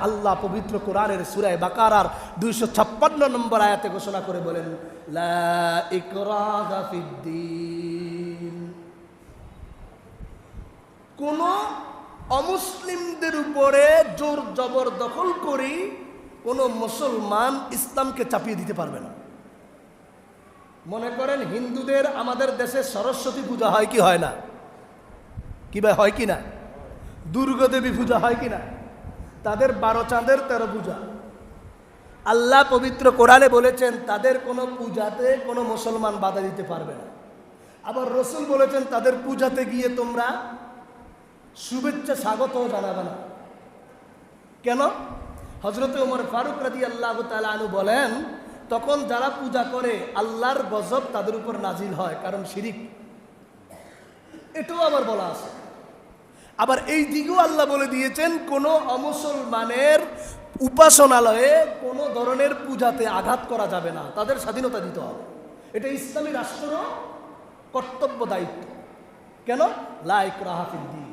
আল্লাহ পবিত্র কোরআনের সুরায় বাকারার দুইশো ছাপ্পান্ন নম্বর আয়াতে ঘোষণা করে বলেন কোন অমুসলিমদের উপরে জোর জবর দখল করি কোন মুসলমান ইসলামকে চাপিয়ে দিতে পারবে না। মনে করেন হিন্দুদের আমাদের দেশে সরস্বতী পূজা হয় কি হয় না? কি ভাই হয় কি না? দুর্গাদেবী পূজা হয় কি না? তাদের বারো চাঁদের তেরো পূজা। আল্লাহ পবিত্র কোরআনে বলেছেন, তাদের কোনো পূজাতে কোনো মুসলমান বাধা দিতে পারবে না। আবার রসুল বলেছেন, তাদের পূজাতে গিয়ে তোমরা শুভেচ্ছা স্বাগত জানাবে না। কেন? হজরত উমর ফারুক রাজি আল্লাহ আনু বলেন, তখন যারা পূজা করে, আল্লাহর গজব তাদের উপর নাজিল হয়, কারণ শিরিক। এটাও আবার বলা আছে। আবার এই দিকেও আল্লাহ বলে দিয়েছেন, কোনো অমুসলমানের উপাসনালয়ে কোনো ধরনের পূজাতে আঘাত করা যাবে না। তাদের স্বাধীনতা দিতে হবে। এটা ইসলামী রাষ্ট্র কর্তব্য দায়িত্ব। কেন? লাইক রাহাফিদ্দিন